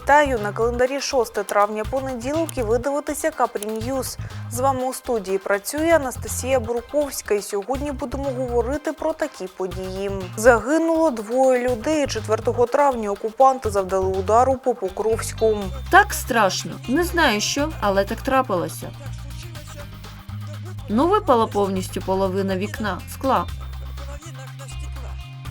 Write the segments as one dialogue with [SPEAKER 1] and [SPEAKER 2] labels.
[SPEAKER 1] Вітаю на календарі 6 травня понеділок і ви дивитеся Ньюз. З вами у студії працює Анастасія Буруковська. І сьогодні будемо говорити про такі події. Загинуло двоє людей. 4 травня окупанти завдали удару по Покровську.
[SPEAKER 2] Так страшно. Не знаю що, але так трапилося. Ну, випала повністю половина вікна скла.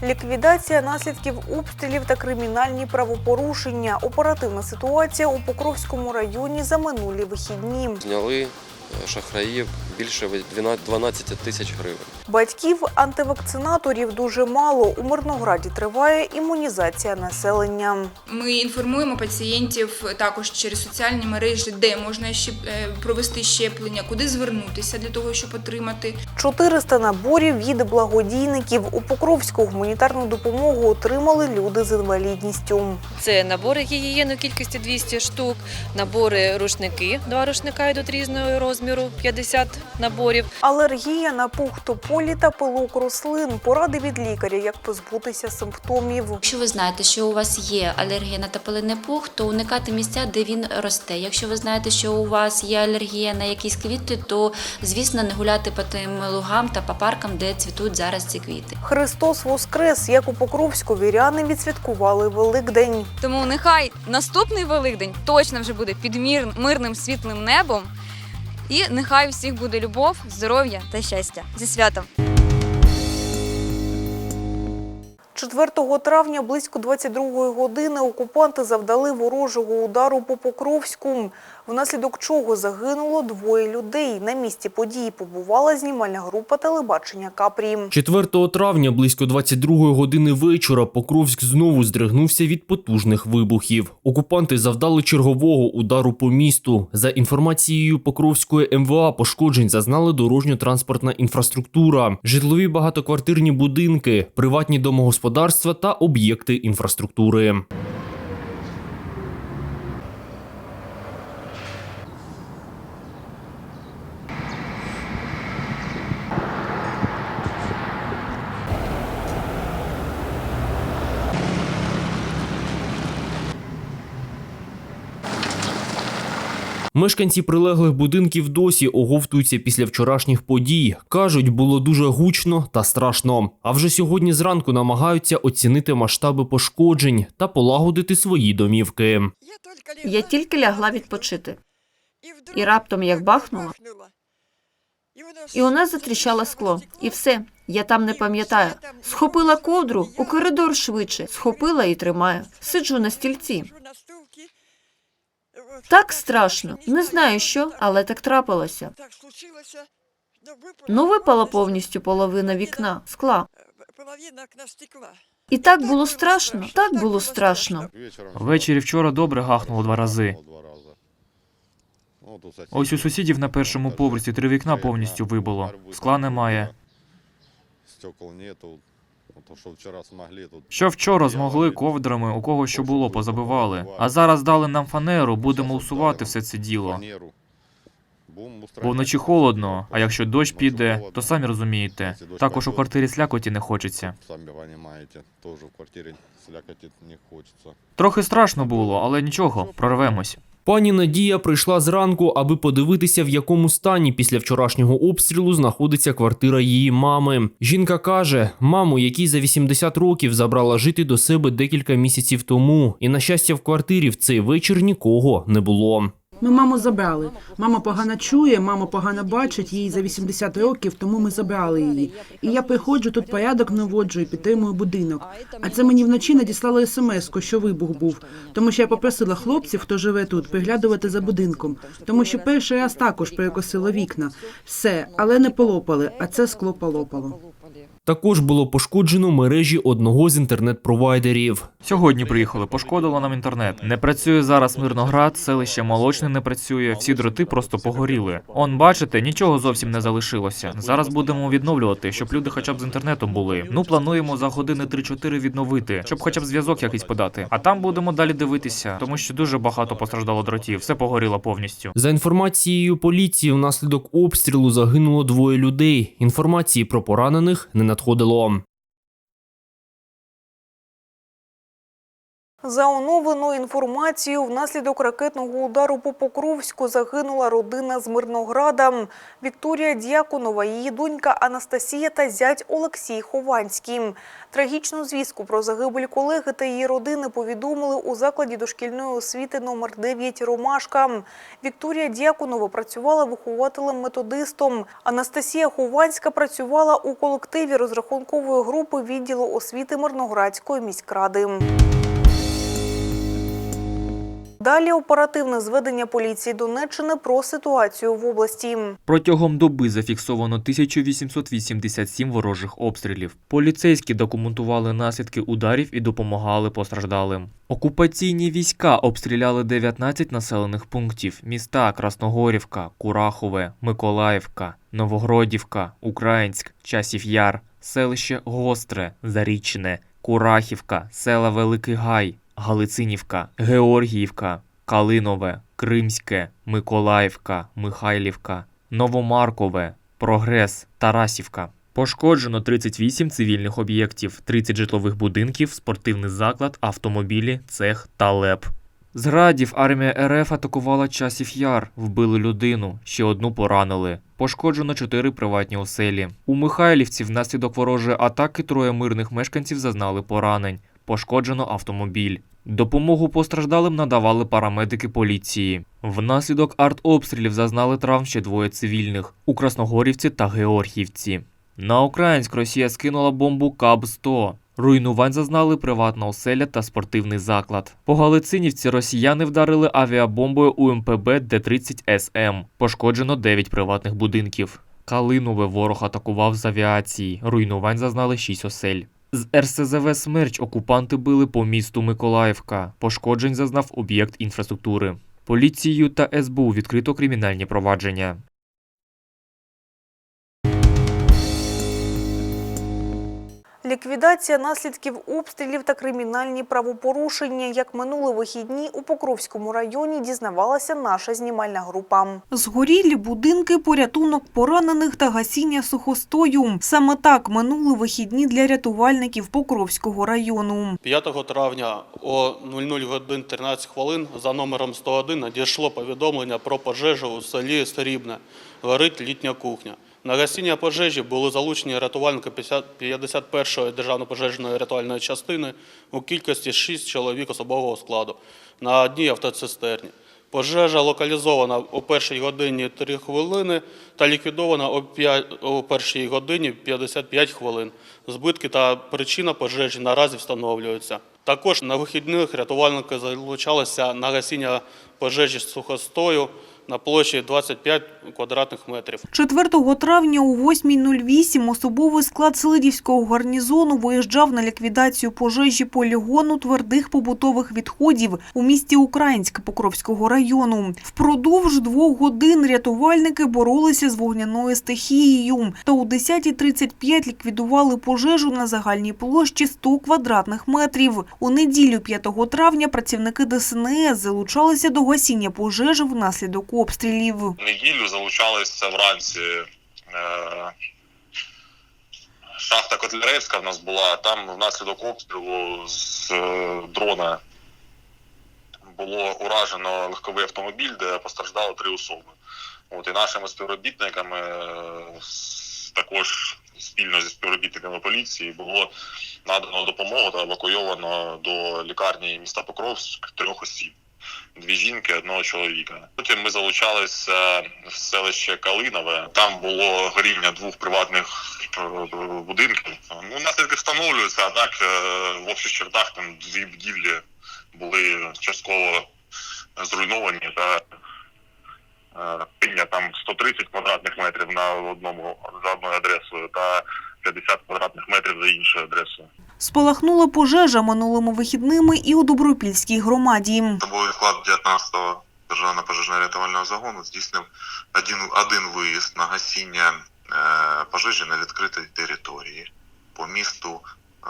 [SPEAKER 1] Ліквідація наслідків обстрілів та кримінальні правопорушення. Оперативна ситуація у Покровському районі за минулі вихідні.
[SPEAKER 3] Зняли шахраїв більше 12 12 тисяч гривень.
[SPEAKER 1] Батьків антивакцинаторів дуже мало. У Мирнограді триває імунізація населення.
[SPEAKER 4] Ми інформуємо пацієнтів також через соціальні мережі, де можна щеп- е, провести щеплення, куди звернутися для того, щоб отримати
[SPEAKER 1] 400 наборів від благодійників. У Покровську гуманітарну допомогу отримали люди з інвалідністю.
[SPEAKER 5] Це набори гігієни у кількості 200 штук, набори рушники, два рушника йдуть різного розміру, 50 наборів.
[SPEAKER 1] Алергія на пух тополі та пилок рослин. Поради від лікаря, як позбутися симптомів.
[SPEAKER 6] Якщо ви знаєте, що у вас є алергія на топилиний пух, то уникайте місця, де він росте. Якщо ви знаєте, що у вас є алергія на якісь квіти, то звісно не гуляти по тим лугам та по паркам, де цвітуть зараз ці квіти.
[SPEAKER 1] Христос Воскрес, як у Покровську віряни відсвяткували Великдень.
[SPEAKER 7] Тому нехай наступний Великдень точно вже буде під мирним світлим небом. І нехай всіх буде любов, здоров'я та щастя. Зі святом!
[SPEAKER 1] 4 травня близько 22 години окупанти завдали ворожого удару по Покровську, внаслідок чого загинуло двоє людей. На місці події побувала знімальна група телебачення Капрі.
[SPEAKER 8] 4 травня близько 22 години вечора Покровськ знову здригнувся від потужних вибухів. Окупанти завдали чергового удару по місту. За інформацією Покровської МВА, пошкоджень зазнали дорожньо-транспортна інфраструктура, житлові багатоквартирні будинки, приватні домогосподарства та об'єкти інфраструктури. Мешканці прилеглих будинків досі оговтуються після вчорашніх подій. Кажуть, було дуже гучно та страшно. А вже сьогодні зранку намагаються оцінити масштаби пошкоджень та полагодити свої домівки.
[SPEAKER 2] Я тільки лягла відпочити. І раптом як бахнуло, і у нас затріщало скло. І все. Я там не пам'ятаю. Схопила ковдру у коридор швидше. Схопила і тримаю. Сиджу на стільці. Так страшно. Не знаю що, але так трапилося. Ну, випала повністю половина вікна скла. І так було страшно. Так було страшно.
[SPEAKER 9] Ввечері вчора добре гахнуло два рази. Ось у сусідів на першому поверсі три вікна повністю вибило. Скла немає. Що вчора змогли ковдрами, у кого що було, позабивали. А зараз дали нам фанеру, будемо усувати все це діло. Бо вночі холодно, а якщо дощ піде, то самі розумієте. Також у квартирі слякоті не хочеться.
[SPEAKER 10] Самі розумієте, теж в квартирі слякоті не хочеться.
[SPEAKER 9] Трохи страшно було, але нічого, прорвемось.
[SPEAKER 8] Пані Надія прийшла зранку, аби подивитися, в якому стані після вчорашнього обстрілу знаходиться квартира її мами. Жінка каже, маму, якій за 80 років забрала жити до себе декілька місяців тому, і на щастя, в квартирі в цей вечір нікого не було.
[SPEAKER 11] Ми маму забрали. Мама погано чує, мама погано бачить, їй за 80 років, тому ми забрали її. І я приходжу тут порядок наводжу і підтримую будинок. А це мені вночі надіслали смс що вибух був. Тому що я попросила хлопців, хто живе тут, приглядувати за будинком. Тому що перший раз також перекосило вікна. Все, але не полопали, а це скло полопало.
[SPEAKER 8] Також було пошкоджено мережі одного з інтернет-провайдерів.
[SPEAKER 9] Сьогодні приїхали, пошкодило нам інтернет. Не працює зараз Мирноград, селище Молочне не працює, всі дроти просто погоріли. Он, бачите, нічого зовсім не залишилося. Зараз будемо відновлювати, щоб люди хоча б з інтернетом були. Ну, плануємо за години 3-4 відновити, щоб хоча б зв'язок якийсь подати. А там будемо далі дивитися, тому що дуже багато постраждало дротів, все погоріло повністю.
[SPEAKER 8] За інформацією поліції, внаслідок обстрілу загинуло двоє людей. Інформації про поранених не надходило.
[SPEAKER 1] За оновленою інформацією, внаслідок ракетного удару по Покровську загинула родина з Мирнограда. Вікторія Дяконова, її донька Анастасія та зять Олексій Хованський. Трагічну звістку про загибель колеги та її родини повідомили у закладі дошкільної освіти номер 9 «Ромашка». Вікторія Дяконова працювала вихователем-методистом. Анастасія Хованська працювала у колективі розрахункової групи відділу освіти Мирноградської міськради. Далі оперативне зведення поліції Донеччини про ситуацію в області.
[SPEAKER 9] Протягом доби зафіксовано 1887 ворожих обстрілів. Поліцейські документували наслідки ударів і допомагали постраждалим. Окупаційні війська обстріляли 19 населених пунктів: міста Красногорівка, Курахове, Миколаївка, Новогродівка, Українськ, Часів Яр, селище Гостре, Зарічне, Курахівка, села Великий Гай, Галицинівка, Георгіївка, Калинове, Кримське, Миколаївка, Михайлівка, Новомаркове, Прогрес, Тарасівка. Пошкоджено 38 цивільних об'єктів, 30 житлових будинків, спортивний заклад, автомобілі, цех та ЛЕП. З армія РФ атакувала часів яр, вбили людину, ще одну поранили. Пошкоджено чотири приватні оселі. У Михайлівці внаслідок ворожої атаки троє мирних мешканців зазнали поранень. Пошкоджено автомобіль. Допомогу постраждалим надавали парамедики поліції. Внаслідок артобстрілів зазнали травм ще двоє цивільних у Красногорівці та Георгіївці. На Українськ Росія скинула бомбу КАБ-100. Руйнувань зазнали приватна оселя та спортивний заклад. По Галицинівці росіяни вдарили авіабомбою УМПБ Д-30СМ. Пошкоджено 9 приватних будинків. Калинове ворог атакував з авіації. Руйнувань зазнали 6 осель. З РСЗВ «Смерч» окупанти били по місту Миколаївка. Пошкоджень зазнав об'єкт інфраструктури. Поліцією та СБУ відкрито кримінальні провадження.
[SPEAKER 1] Ліквідація наслідків обстрілів та кримінальні правопорушення, як минули вихідні у Покровському районі, дізнавалася наша знімальна група. Згорілі будинки, порятунок поранених та гасіння сухостою. Саме так минули вихідні для рятувальників Покровського району.
[SPEAKER 12] 5 травня о 00 годин 13 хвилин за номером 101 надійшло повідомлення про пожежу у селі Срібне. Горить літня кухня. На гасіння пожежі були залучені рятувальники 51-ї державної пожежної рятувальної частини у кількості 6 чоловік особового складу на одній автоцистерні. Пожежа локалізована о першій годині 3 хвилини та ліквідована о, 5, о першій годині 55 хвилин. Збитки та причина пожежі наразі встановлюються. Також на вихідних рятувальники залучалися на гасіння пожежі з сухостою на площі 25 квадратних метрів.
[SPEAKER 1] 4 травня о 8.08 особовий склад Селидівського гарнізону виїжджав на ліквідацію пожежі полігону твердих побутових відходів у місті Українськ Покровського району. Впродовж двох годин рятувальники боролися з вогняною стихією та у 10.35 ліквідували пожежу на загальній площі 100 квадратних метрів. У неділю 5 травня працівники ДСНС залучалися до гасіння пожежі внаслідок обстрілів.
[SPEAKER 13] В неділю залучалися вранці. Е, шахта Котляревська в нас була. Там внаслідок обстрілу з е, дрона було уражено легковий автомобіль, де постраждало три особи. От і нашими співробітниками е, також спільно зі співробітниками поліції було надано допомогу та евакуйовано до лікарні міста Покровськ трьох осіб дві жінки, одного чоловіка. Потім ми залучалися в селище Калинове. Там було горіння двох приватних е, будинків. Ну, наслідки встановлюються, а так е, в общих чертах там дві будівлі були частково зруйновані та там 130 квадратних метрів на одному за одною адресою та 50 квадратних метрів за іншою адресою.
[SPEAKER 1] Спалахнула пожежа минулими вихідними і у Добропільській громаді.
[SPEAKER 13] Тобою склад 19-го державного пожежно-рятувального загону здійснив один, один виїзд на гасіння е, пожежі на відкритій території по місту е,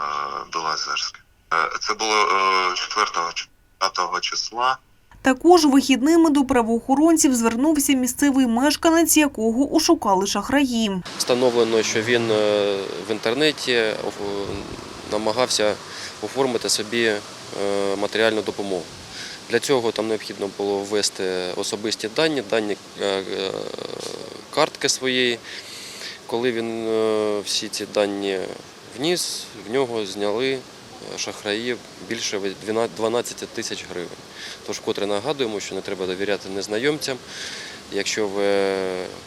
[SPEAKER 13] Білозерське. Е, це було е, 4-5 числа.
[SPEAKER 1] Також вихідними до правоохоронців звернувся місцевий мешканець, якого ушукали шахраї.
[SPEAKER 3] Встановлено, що він е, в інтернеті намагався оформити собі е, матеріальну допомогу. Для цього там необхідно було ввести особисті дані, дані е, картки своєї. Коли він всі ці дані вніс, в нього зняли е, шахраї більше 12 тисяч гривень. Тож вкотре нагадуємо, що не треба довіряти незнайомцям. Якщо ви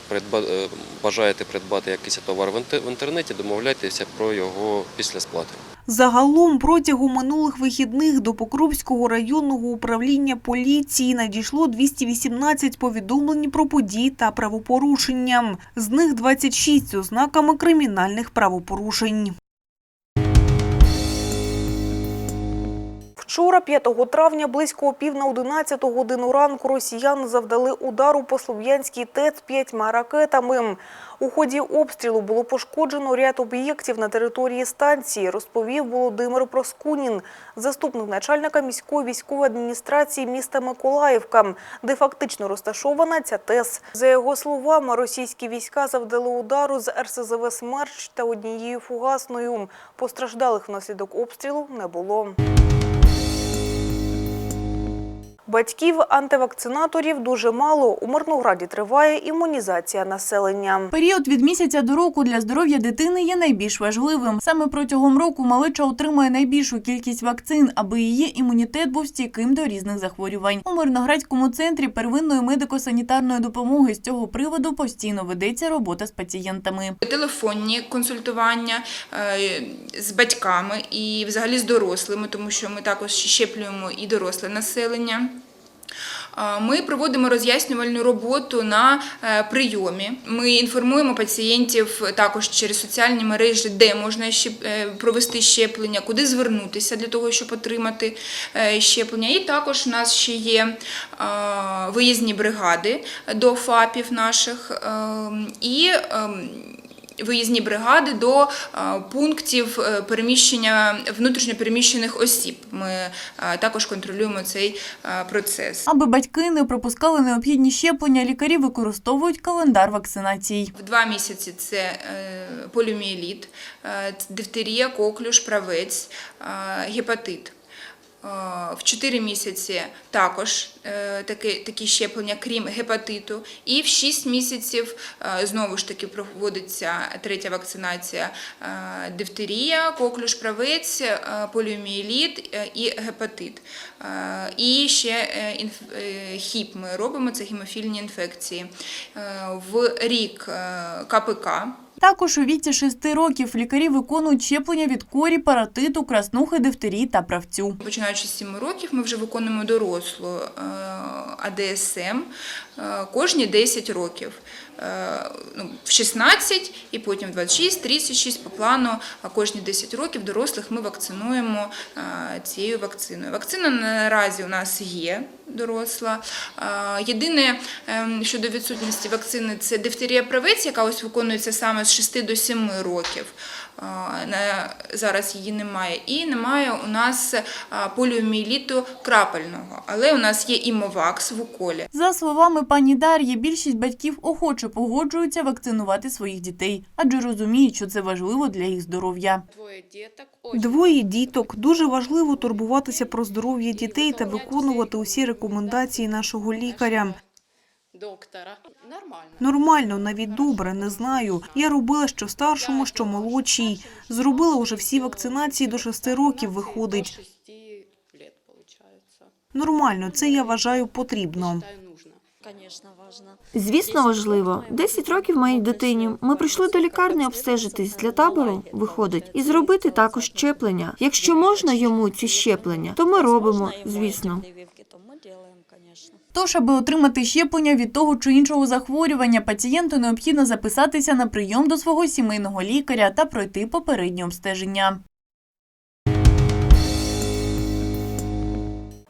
[SPEAKER 3] придба- е, бажаєте придбати якийсь товар в інтернеті, домовляйтеся про його після сплати.
[SPEAKER 1] Загалом протягом минулих вихідних до Покровського районного управління поліції надійшло 218 повідомлень про події та правопорушення. З них 26 з ознаками кримінальних правопорушень. Вчора, 5 травня, близько пів на 11 годину ранку росіяни завдали удару по Слов'янській ТЕЦ п'ятьма ракетами. У ході обстрілу було пошкоджено ряд об'єктів на території станції, розповів Володимир Проскунін, заступник начальника міської військової адміністрації міста Миколаївка, де фактично розташована ця ТЕС. За його словами, російські війська завдали удару з РСЗВ «Смерч» та однією фугасною. Постраждалих внаслідок обстрілу не було. Батьків антивакцинаторів дуже мало. У Мирнограді триває імунізація населення.
[SPEAKER 14] Період від місяця до року для здоров'я дитини є найбільш важливим. Саме протягом року малеча отримує найбільшу кількість вакцин, аби її імунітет був стійким до різних захворювань. У Мирноградському центрі первинної медико-санітарної допомоги з цього приводу постійно ведеться робота з пацієнтами.
[SPEAKER 4] телефонні консультування е, з батьками і взагалі з дорослими, тому що ми також щеплюємо і доросле населення. Ми проводимо роз'яснювальну роботу на е, прийомі. Ми інформуємо пацієнтів також через соціальні мережі, де можна щеп- е, провести щеплення, куди звернутися для того, щоб отримати е, щеплення. І також у нас ще є виїзні бригади до ФАПів наших ем, і ем, виїзні бригади до е, пунктів е, переміщення внутрішньопереміщених осіб. Ми е, також контролюємо цей процес.
[SPEAKER 14] Аби батьки не пропускали необхідні щеплення, лікарі використовують календар вакцинацій.
[SPEAKER 4] В два місяці це поліомієліт, е, дифтерія, коклюш, правець, гепатит. Е, В 4 місяці також е, такі, такі щеплення, крім гепатиту. І в 6 місяців е, знову ж таки проводиться третя вакцинація дифтерія, коклюш, правець, поліомієліт е, і гепатит. І ще хіп ми робимо, це гемофільні інфекції. В рік КПК.
[SPEAKER 14] Також у віці 6 років лікарі виконують щеплення від корі, паратиту, краснухи, дифтерії та правцю.
[SPEAKER 4] Починаючи з 7 років, ми вже виконуємо дорослу е, АДСМ е, кожні 10 років. Е, Ну, в 16 і потім в 26, 36 по плану кожні 10 років дорослих ми вакцинуємо е, цією вакциною. Вакцина наразі у нас є доросла. Е, Єдине ем, щодо відсутності вакцини це дифтерія правець, яка ось виконується саме з 6 до 7 років. На зараз її немає. І немає у нас поліомієліту крапельного, але у нас є імовакс в уколі.
[SPEAKER 14] За словами пані Дар'ї, більшість батьків охоче погоджуються вакцинувати своїх дітей, адже розуміють, що це важливо для їх здоров'я.
[SPEAKER 1] Двоє діток. Дуже важливо турбуватися про здоров'я дітей та виконувати усі рекомендації нашого лікаря.
[SPEAKER 15] Доктора. Нормально.
[SPEAKER 1] Нормально, навіть добре, не знаю. Я робила що старшому, що молодшій. Зробила уже всі вакцинації до 6 років виходить.
[SPEAKER 15] Шести.
[SPEAKER 1] Нормально, це я вважаю потрібно.
[SPEAKER 2] Звісно, важливо. 10 років моїй дитині. Ми прийшли до лікарні обстежитись для табору, виходить, і зробити також щеплення. Якщо можна йому ці щеплення, то ми робимо, звісно.
[SPEAKER 14] Тож, аби отримати щеплення від того чи іншого захворювання, пацієнту необхідно записатися на прийом до свого сімейного лікаря та пройти попереднє обстеження.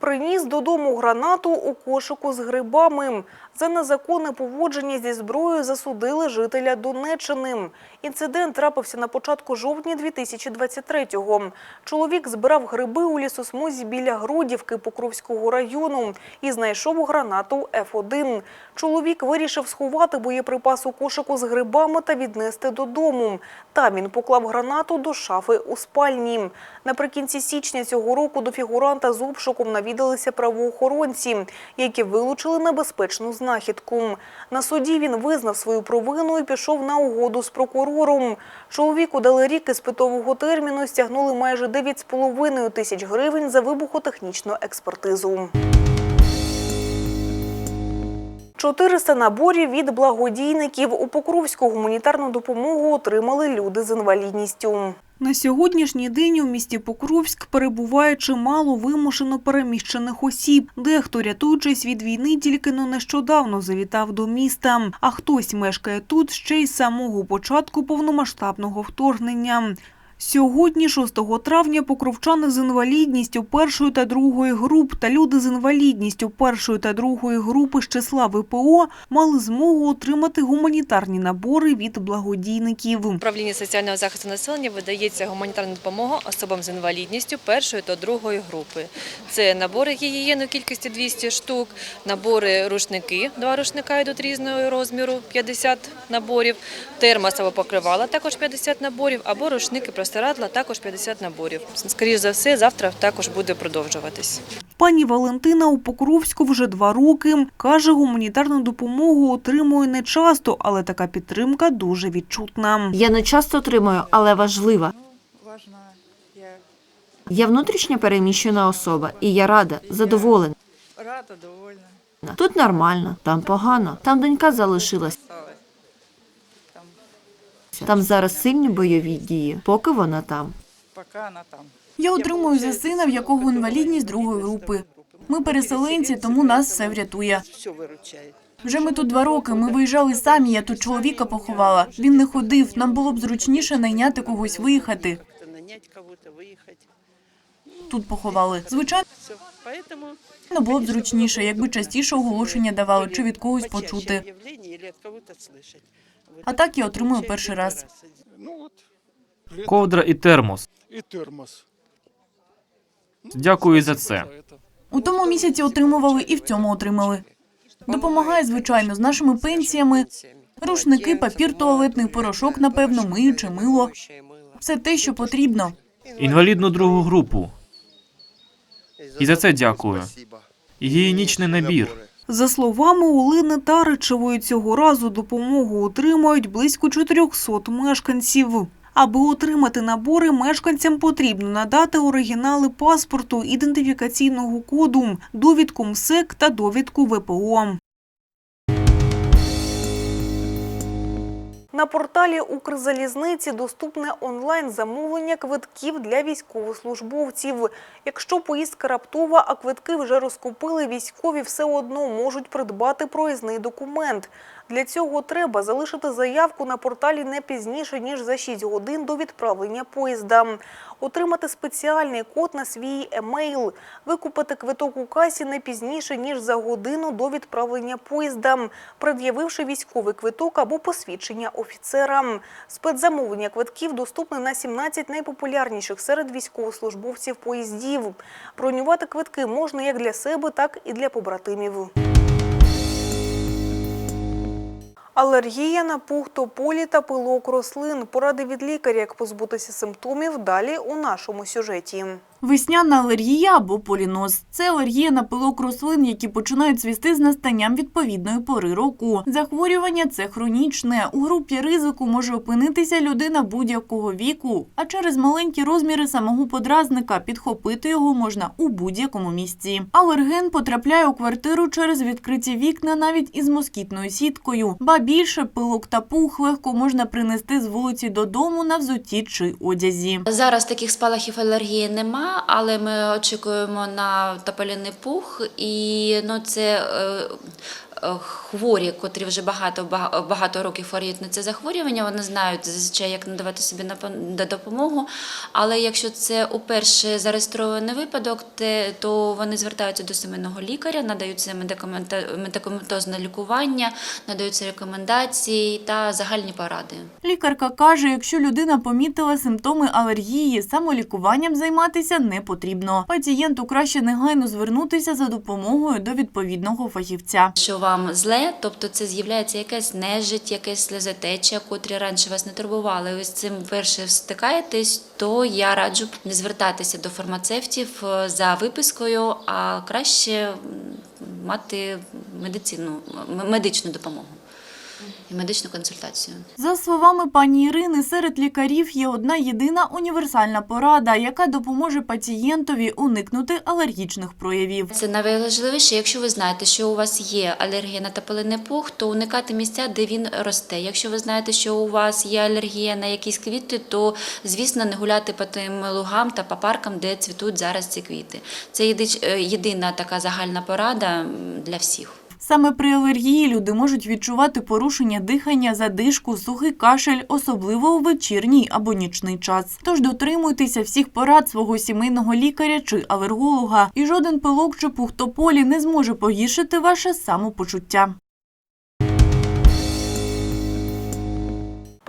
[SPEAKER 1] Приніс додому гранату у кошику з грибами. За незаконне поводження зі зброєю засудили жителя Донеччини. Інцидент трапився на початку жовтня 2023-го. Чоловік збирав гриби у лісосмузі біля Грудівки Покровського району і знайшов гранату Ф1. Чоловік вирішив сховати боєприпас у кошику з грибами та віднести додому. Там він поклав гранату до шафи у спальні. Наприкінці січня цього року до фігуранта з обшуком навідалися правоохоронці, які вилучили небезпечну знахідку. На суді він визнав свою провину і пішов на угоду з прокурором. Чоловіку дали рік із питового терміну, стягнули майже 9,5 тисяч гривень за вибухотехнічну експертизу. 400 наборів від благодійників у Покровську гуманітарну допомогу отримали люди з інвалідністю. На сьогоднішній день у місті Покровськ перебуває чимало вимушено переміщених осіб. Дехто, рятуючись від війни, тільки но нещодавно завітав до міста, а хтось мешкає тут ще й з самого початку повномасштабного вторгнення. Сьогодні, 6 травня, покровчани з інвалідністю першої та другої груп та люди з інвалідністю першої та другої групи з числа ВПО мали змогу отримати гуманітарні набори від благодійників.
[SPEAKER 5] Управління соціального захисту населення видається гуманітарна допомога особам з інвалідністю першої та другої групи. Це набори гігієни у кількості 200 штук, набори рушники, два рушника йдуть різного розміру, 50 наборів, термос або покривала також 50 наборів, або рушники простирадла також 50 наборів. Скоріше за все, завтра також буде продовжуватись.
[SPEAKER 1] Пані Валентина у Покровську вже два роки. Каже, гуманітарну допомогу отримує не часто, але така підтримка дуже відчутна.
[SPEAKER 2] Я не часто отримую, але важлива. Я внутрішньо переміщена особа, і я рада, задоволена.
[SPEAKER 16] Рада, довольна.
[SPEAKER 2] Тут нормально, там погано. Там донька залишилась. Там зараз сильні бойові дії, поки вона там.
[SPEAKER 16] Поки вона там.
[SPEAKER 14] Я отримую за сина, в якого інвалідність другої групи. Ми переселенці, тому нас все врятує. Вже ми тут два роки. Ми виїжджали самі. Я тут чоловіка поховала. Він не ходив. Нам було б зручніше найняти когось виїхати. Тут поховали. Звичайно,
[SPEAKER 16] Все.
[SPEAKER 14] Було б зручніше, якби частіше оголошення давали чи від когось почути. А так я отримую перший раз.
[SPEAKER 10] Ну
[SPEAKER 9] Ковдра і термос.
[SPEAKER 10] и термос.
[SPEAKER 9] Дякую за це.
[SPEAKER 14] У тому місяці отримували і в цьому отримали. Допомагає, звичайно, з нашими пенсіями. Рушники, папір, туалетний порошок, напевно, миюче мило. Все те, що потрібно.
[SPEAKER 9] Інвалідну другу групу. І за це дякую. Гігієнічний набір.
[SPEAKER 1] За словами Олени Таричевої, цього разу допомогу отримають близько 400 мешканців. Аби отримати набори, мешканцям потрібно надати оригінали паспорту, ідентифікаційного коду, довідку МСЕК та довідку ВПО. На порталі Укрзалізниці доступне онлайн замовлення квитків для військовослужбовців. Якщо поїздка раптова, а квитки вже розкупили, військові все одно можуть придбати проїзний документ. Для цього треба залишити заявку на порталі не пізніше, ніж за 6 годин до відправлення поїзда, отримати спеціальний код на свій емейл, викупити квиток у касі не пізніше, ніж за годину до відправлення поїзда, пред'явивши військовий квиток або посвідчення офіцера. Спецзамовлення квитків доступне на 17 найпопулярніших серед військовослужбовців поїздів. Бронювати квитки можна як для себе, так і для побратимів. Алергія на пух, тополі та пилок рослин. Поради від лікаря, як позбутися симптомів, далі у нашому сюжеті.
[SPEAKER 14] Весняна алергія або поліноз – це алергія на пилок рослин, які починають цвісти з настанням відповідної пори року. Захворювання це хронічне. У групі ризику може опинитися людина будь-якого віку, а через маленькі розміри самого подразника підхопити його можна у будь-якому місці. Алерген потрапляє у квартиру через відкриті вікна навіть із москітною сіткою. Ба більше пилок та пух легко можна принести з вулиці додому на взутті чи одязі.
[SPEAKER 6] Зараз таких спалахів алергії але ми очікуємо на тапеліний пух, і ну, це е, хворі, котрі вже багато бага- багато років хворіють на це захворювання, вони знають зазвичай, як надавати собі на допомогу. Але якщо це уперше зареєстрований випадок, то вони звертаються до сімейного лікаря, надаються медикаментозне лікування, надаються рекомендації та загальні поради.
[SPEAKER 14] Лікарка каже, якщо людина помітила симптоми алергії, самолікуванням займатися не потрібно. Пацієнту краще негайно звернутися за допомогою до відповідного фахівця.
[SPEAKER 6] Що вам зле, тобто це з'являється якась нежить, якась сльозотеча, котрі раніше вас не турбували. Ви з цим вперше стикаєтесь, то я раджу не звертатися до фармацевтів е, за випискою, а краще мати медицину, медичну допомогу і медичну консультацію.
[SPEAKER 14] За словами пані Ірини, серед лікарів є одна єдина універсальна порада, яка допоможе пацієнтові уникнути алергічних проявів.
[SPEAKER 6] Це найважливіше, якщо ви знаєте, що у вас є алергія на топилиний пух, то уникати місця, де він росте. Якщо ви знаєте, що у вас є алергія на якісь квіти, то звісно не гуляти по тим лугам та по паркам, де цвітуть зараз ці квіти. Це е, єдина така загальна порада для всіх.
[SPEAKER 14] Саме при алергії люди можуть відчувати порушення дихання, задишку, сухий кашель, особливо у вечірній або нічний час. Тож дотримуйтеся всіх порад свого сімейного лікаря чи алерголога, і жоден пилок чи пухтополі не зможе погіршити ваше самопочуття.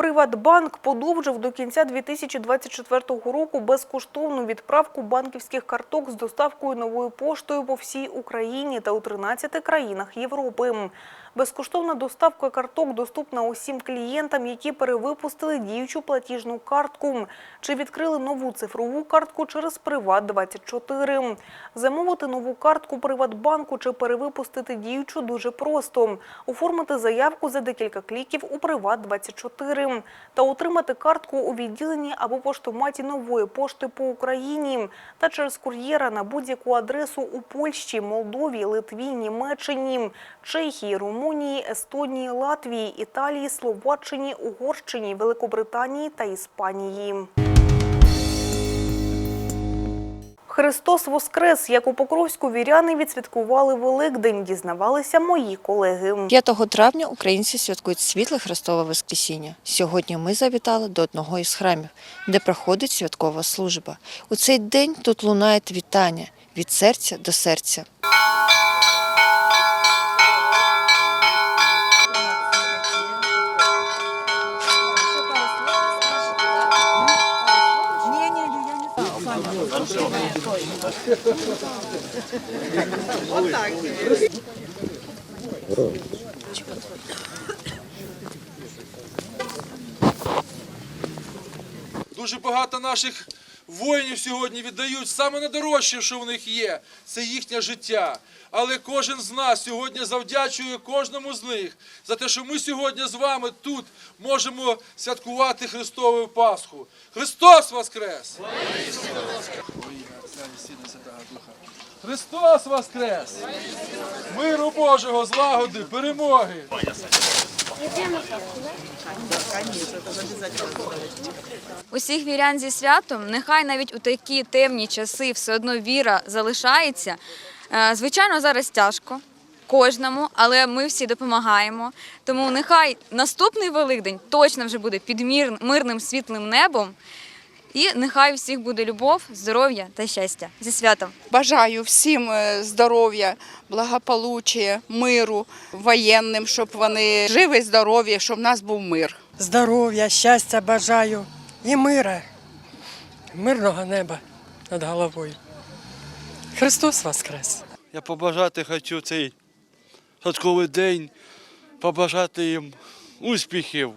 [SPEAKER 1] Приватбанк подовжив до кінця 2024 року безкоштовну відправку банківських карток з доставкою новою поштою по всій Україні та у 13 країнах Європи. Безкоштовна доставка карток доступна усім клієнтам, які перевипустили діючу платіжну картку чи відкрили нову цифрову картку через Приват24. Замовити нову картку Приватбанку чи перевипустити діючу дуже просто. Оформити заявку за декілька кліків у Приват24 та отримати картку у відділенні або поштоматі нової пошти по Україні та через кур'єра на будь-яку адресу у Польщі, Молдові, Литві, Німеччині, Чехії, Румунії, Естонії, Латвії, Італії, Словаччині, Угорщині, Великобританії та Іспанії. Христос Воскрес, як у Покровську віряни відсвяткували Великдень, дізнавалися мої колеги.
[SPEAKER 17] 5 травня українці святкують світле Христове Воскресіння. Сьогодні ми завітали до одного із храмів, де проходить святкова служба. У цей день тут лунає вітання від серця до серця.
[SPEAKER 18] Дуже багато наших воїнів сьогодні віддають саме найдорожче, що в них є, це їхнє життя. Але кожен з нас сьогодні завдячує кожному з них за те, що ми сьогодні з вами тут можемо святкувати Христову Пасху. Христос Воскрес! Христос Воскрес! Миру Божого, злагоди, перемоги!
[SPEAKER 7] Усіх вірян зі святом, нехай навіть у такі темні часи все одно віра залишається. Е, Звичайно, зараз тяжко кожному, але ми всі допомагаємо. Тому нехай наступний Великдень точно вже буде під мирним світлим небом. І нехай всіх буде любов, здоров'я та щастя. Зі святом!
[SPEAKER 19] Бажаю всім е, здоров'я, благополуччя, миру воєнним, щоб вони живі, здорові, щоб в нас був мир.
[SPEAKER 20] Здоров'я, щастя бажаю і мира, мирного неба над головою. Христос Воскрес!
[SPEAKER 21] Я побажати хочу цей святковий день, побажати їм успіхів.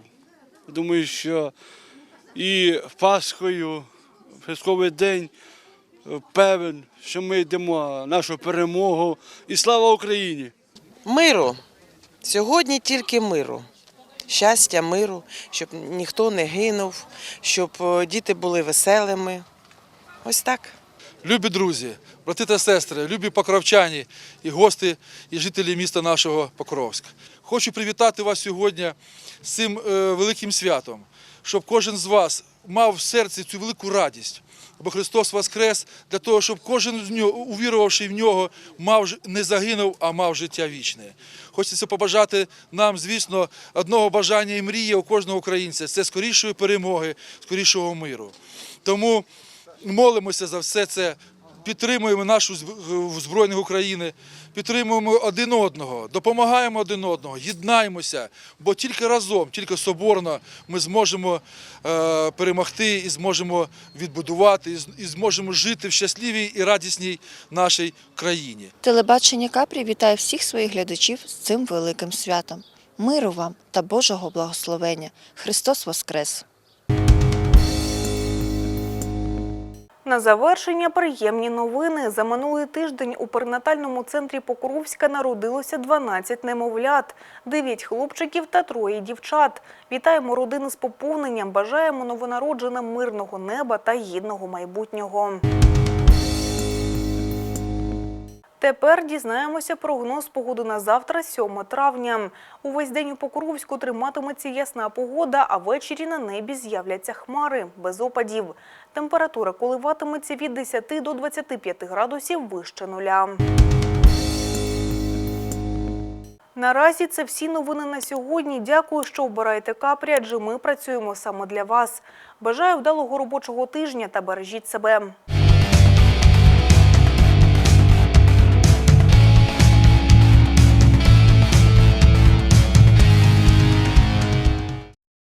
[SPEAKER 21] Думаю, що і Пасхою, святковий день певен, що ми йдемо на нашу перемогу. І слава Україні!
[SPEAKER 22] Миру. Сьогодні тільки миру. Щастя, миру, щоб ніхто не гинув, щоб е, діти були веселими. Ось так.
[SPEAKER 18] Любі друзі, брати та сестри, любі покровчані і гості, і жителі міста нашого Покровська. Хочу привітати вас сьогодні з цим е, великим святом, щоб кожен з вас мав в серці цю велику радість. Бо Христос Воскрес для того, щоб кожен з нього, увірувавши в нього, мав не загинув, а мав життя вічне. Хочеться побажати нам, звісно, одного бажання і мрії у кожного українця це скорішої перемоги, скорішого миру. Тому молимося за все це, підтримуємо нашу Збройних України, підтримуємо один одного, допомагаємо один одного, єднаємося, бо тільки разом, тільки соборно ми зможемо е, перемогти і зможемо відбудувати, і зможемо жити в щасливій і радісній нашій країні.
[SPEAKER 17] Телебачення Капрі вітає всіх своїх глядачів з цим великим святом. Миру вам та Божого благословення. Христос Воскрес!
[SPEAKER 1] На завершення приємні новини. За минулий тиждень у перинатальному центрі Покровська народилося 12 немовлят, 9 хлопчиків та троє дівчат. Вітаємо родини з поповненням, бажаємо новонародженим мирного неба та гідного майбутнього. Тепер дізнаємося прогноз погоди на завтра, 7 травня. Увесь день у Покровську триматиметься ясна погода, а ввечері на небі з'являться хмари без опадів. Температура коливатиметься від 10 до 25 градусів вище нуля. Наразі це всі новини на сьогодні. Дякую, що обираєте капрі, адже ми працюємо саме для вас. Бажаю вдалого робочого тижня та бережіть себе.